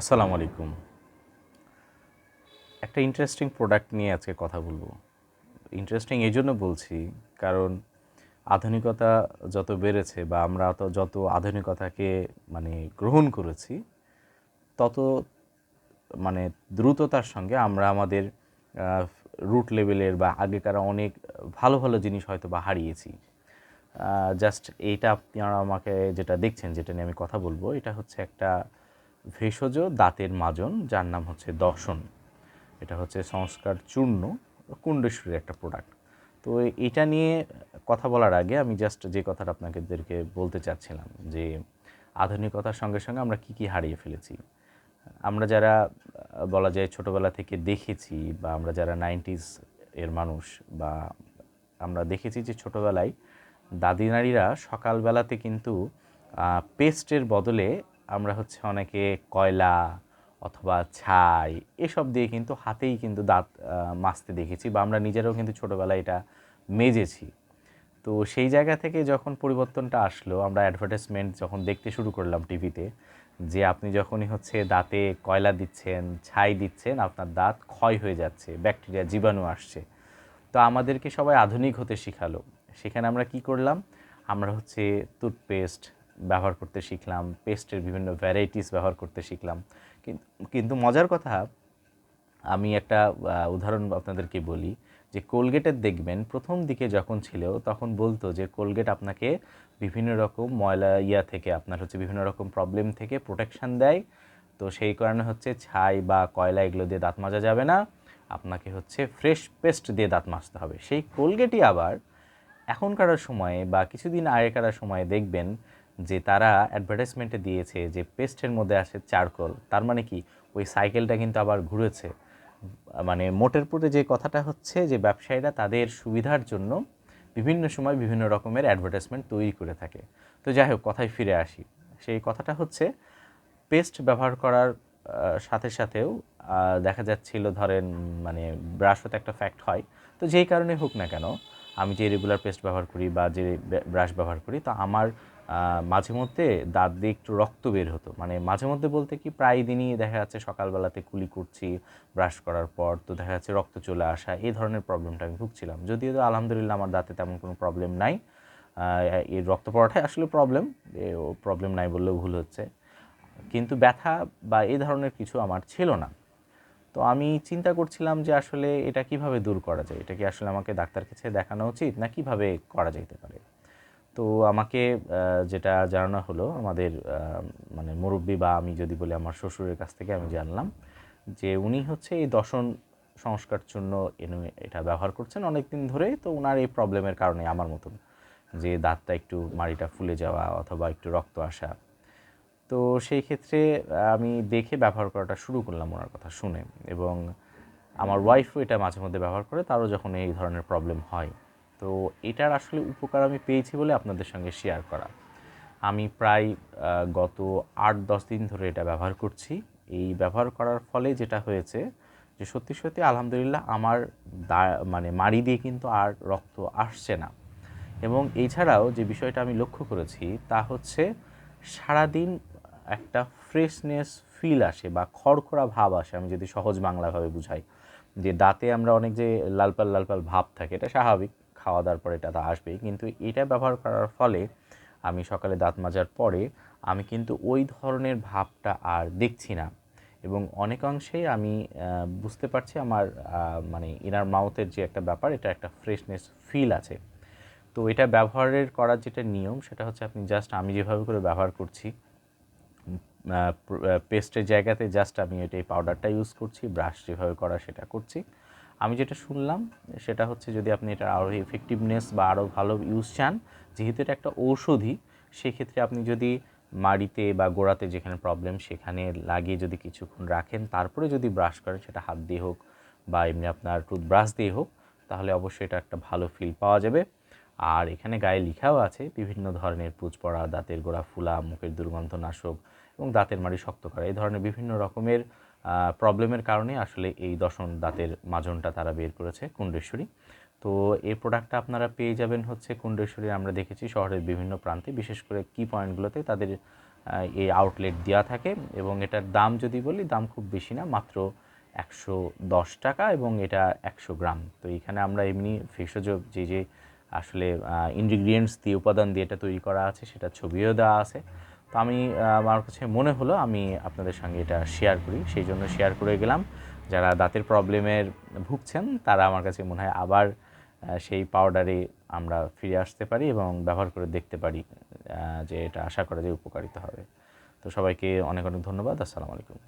আসসালামু আলাইকুম। একটা ইন্টারেস্টিং প্রোডাক্ট নিয়ে আজকে কথা বলব। ইন্টারেস্টিং এই জন্য বলছি, কারণ আধুনিকতা যত বেড়েছে বা আমরা তো যত আধুনিকতাকে মানে গ্রহণ করেছি, তত মানে দ্রুততার সঙ্গে আমরা আমাদের রুট লেভেলের বা আগেকার অনেক ভালো ভালো জিনিস হয়তো বা হারিয়েছি। জাস্ট এইটা আপনারা আমাকে যেটা দেখছেন, যেটা নিয়ে আমি কথা বলব, এটা হচ্ছে একটা ভেষজ দাঁতের মাজন, যার নাম হচ্ছে দর্শন। এটা হচ্ছে সংস্কার চূর্ণ, কুণ্ডেশ্বরীর একটা প্রোডাক্ট তো এটা নিয়ে কথা বলার আগে আমি জাস্ট যে কথাটা আপনাদেরকে বলতে চাচ্ছিলাম, যে আধুনিকতার সঙ্গে সঙ্গে আমরা কি কি হারিয়ে ফেলেছি। আমরা যারা, বলা যায়, ছোটোবেলা থেকে দেখেছি বা আমরা যারা নাইনটিস এর মানুষ বা আমরা দেখেছি যে ছোটোবেলায় দাদি নারীরা সকালবেলাতে কিন্তু পেস্টের বদলে আমরা হচ্ছে অনেকে কয়লা অথবা ছাই এসব দিয়ে কিন্তু হাতেই কিন্তু দাঁত মাজতে দেখেছি বা আমরা নিজেরাও কিন্তু ছোটোবেলায় এটা মেজেছি। তো সেই জায়গা থেকে যখন পরিবর্তনটা আসলো, আমরা অ্যাডভার্টাইজমেন্ট যখন দেখতে শুরু করলাম টিভিতে যে আপনি যখনই হচ্ছে দাঁতে কয়লা দিচ্ছেন, ছাই দিচ্ছেন, আপনার দাঁত ক্ষয় হয়ে যাচ্ছে, ব্যাকটেরিয়া, জীবাণু আসছে। তো আমাদেরকে সবাই আধুনিক হতে শেখালো। সেখানে আমরা কি করলাম? আমরা হচ্ছে টুথপেস্ট ব্যবহার করতে শিখলাম, পেস্টের বিভিন্ন ভ্যারাইটিস ব্যবহার করতে শিখলাম। কিন্তু মজার কথা, আমি একটা উদাহরণ আপনাদেরকে বলি যে কোলগেটের দেখবেন প্রথম দিকে যখন ছিল তখন বলতো যে কোলগেট আপনাকে বিভিন্ন রকম ময়লা ইয়া থেকে, আপনার হচ্ছে বিভিন্ন রকম প্রবলেম থেকে প্রোটেকশন দেয়। তো সেই কারণে হচ্ছে ছাই বা কয়লা এগুলো দিয়ে দাঁত মাজা যাবে না, আপনাকে হচ্ছে ফ্রেশ পেস্ট দিয়ে দাঁত মাজতে হবে। সেই কোলগেটই আবার এখনকার সময়ে বা কিছুদিন আগেকার সময়ে দেখবেন যে তারা অ্যাডভার্টাইজমেন্টে দিয়েছে যে পেস্টের মধ্যে আসে চারকোল তার মানে কি? ওই সাইকেলটা কিন্তু আবার ঘুরেছে। মানে মোটের পুরে যে কথাটা হচ্ছে যে ব্যবসায়ীরা তাদের সুবিধার জন্য বিভিন্ন সময় বিভিন্ন রকমের অ্যাডভার্টাইজমেন্ট তৈরি করে থাকে। তো যাই হোক, কথায় ফিরে আসি। সেই কথাটা হচ্ছে পেস্ট ব্যবহার করার সাথে সাথেও দেখা যাচ্ছিল ধরেন মানে ব্রাশ হতে একটা ফ্যাক্ট হয়। তো যেই কারণে হোক না কেন, আমি যে রেগুলার পেস্ট ব্যবহার করি বা যে ব্রাশ ব্যবহার করি, তো আমার মাঝে মধ্যে দাঁত দিয়ে একটু রক্ত বের হতো। মানে মাঝে মধ্যে বলতে কি প্রায় দিনই দেখা যাচ্ছে সকালবেলাতে কুলি করছি, ব্রাশ করার পর তো দেখা যাচ্ছে রক্ত চলে আসা, এই ধরনের প্রবলেমটা আমি ভুগছিলাম। যদিও তো আলহামদুলিল্লাহ আমার দাঁতে তেমন কোনো প্রবলেম নাই। এই রক্ত পড়াটাই আসলে প্রবলেম প্রবলেম নাই বললেও ভুল হচ্ছে। কিন্তু ব্যথা বা এই ধরনের কিছু আমার ছিল না। তো আমি চিন্তা করছিলাম যে আসলে এটা কীভাবে দূর করা যায়? এটা কি আসলে আমাকে ডাক্তার কাছে দেখানো উচিত, না কীভাবে করা যেতে পারে? তো আমাকে যেটা জানানো হলো আমাদের মানে মুরব্বী বা আমি যদি বলি আমার শ্বশুরের কাছ থেকে আমি জানলাম যে উনি হচ্ছে এই দশন সংস্কার জন্য এটা ব্যবহার করছেন অনেক দিন ধরে। তো ওনার এই প্রবলেমের কারণে আমার মতন যে দাঁতটা একটু মাড়িটা ফুলে যাওয়া অথবা একটু রক্ত আসা। তো সেই ক্ষেত্রে আমি দেখে ব্যবহার করাটা শুরু করলাম ওনার কথা শুনে এবং আমার ওয়াইফও এটা মাঝে মধ্যে ব্যবহার করে, তারও যখন এই ধরনের প্রবলেম হয় তো এটার আসলে উপকার আমি পেয়েছি বলে আপনাদের সঙ্গে শেয়ার করা। আমি প্রায় গত আট দশ দিন ধরে এটা ব্যবহার করছি। এই ব্যবহার করার ফলে যেটা হয়েছে যে সত্যি সত্যি আলহামদুলিল্লাহ আমার দা মানে মাড়ি দিয়ে কিন্তু আর রক্ত আসছে না। এবং এছাড়াও যে বিষয়টা আমি লক্ষ্য করেছি তা হচ্ছে সারাদিন একটা ফ্রেশনেস ফিল আসে বা খড়খড়া ভাব আসে, আমি যদি সহজ বাংলাভাবে বুঝাই। যে দাঁতে আমরা অনেক যে লালপাল লালপাল ভাব থাকে, এটা স্বাভাবিক। খাওয়া দাওয়ার পরে এটা তো আসবেই কিন্তু এটা ব্যবহার করার ফলে আমি সকালে দাঁত মাজার পরে আমি কিন্তু ওই ধরনের ভাবটা আর দেখছি না। এবং অনেকাংশেই আমি বুঝতে পারছি আমার মানে ইনার মাউথের যে একটা ব্যাপার, এটা একটা ফ্রেশনেস ফিল আছে। তো এটা ব্যবহারের করার যেটা নিয়ম, সেটা হচ্ছে আপনি জাস্ট আমি যেভাবে করে ব্যবহার করছি পেস্টের জায়গাতে জাস্ট আমি এটা এই পাউডারটা ইউজ করছি ব্রাশ যেভাবে করা সেটা করছি। আমি যেটা শুনলাম, সেটা হচ্ছে যদি আপনি এটা আরও এফেক্টিভনেস বা আরও ভালো ইউজ চান, যেহেতু এটা একটা ঔষধি, সেক্ষেত্রে আপনি যদি মাড়িতে বা গোড়াতে যেখানে প্রবলেম সেখানে লাগিয়ে যদি কিছুক্ষণ রাখেন, তারপরে যদি ব্রাশ করেন, সেটা হাত দিয়ে হোক বা এমনি আপনার টুথব্রাশ দিয়ে হোক, তাহলে অবশ্যই এটা একটা ভালো ফিল পাওয়া যাবে। আর এখানে গায়ে লেখাও আছে, বিভিন্ন ধরনের পুজ পড়া, দাঁতের গোড়া ফুলা, মুখের দুর্গন্ধ নাশক এবং দাঁতের মাড়ি শক্ত করা, এই ধরনের বিভিন্ন রকমের প্রবলেমের কারণে আসলে এই দশন দাঁতের মাজনটা তারা বের করেছে কুণ্ডেশ্বরী। তো এই প্রোডাক্টটা আপনারা পেয়ে যাবেন হচ্ছে কুণ্ডেশ্বরী, আমরা দেখেছি শহরের বিভিন্ন প্রান্তে। বিশেষ করে কি পয়েন্টগুলোতে তাদের এই আউটলেট দেওয়া থাকে এবং এটার দাম যদি বলি, দাম খুব বেশি না, মাত্র একশো দশ টাকা এবং এটা একশো গ্রাম। তো এখানে আমরা এমনি ভেষজ যে যে আসলে ইনগ্রিডিয়েন্টস দিয়ে উপাদান দিয়ে এটা তৈরি করা আছে সেটা ছবিও দেওয়া আছে। তো আমি আমার কাছে মনে হলো আমি আপনাদের সঙ্গে এটা শেয়ার করি। সেই জন্য শেয়ার করে গেলাম। যারা দাঁতের প্রবলেমের ভুগছেন, তারা আমার কাছে মনে হয় আবার সেই পাউডারে আমরা ফিরে আসতে পারি এবং ব্যবহার করে দেখতে পারি যে এটা আশা করা যায় উপকারিত হবে। তো সবাইকে অনেক অনেক ধন্যবাদ। আসসালামু আলাইকুম।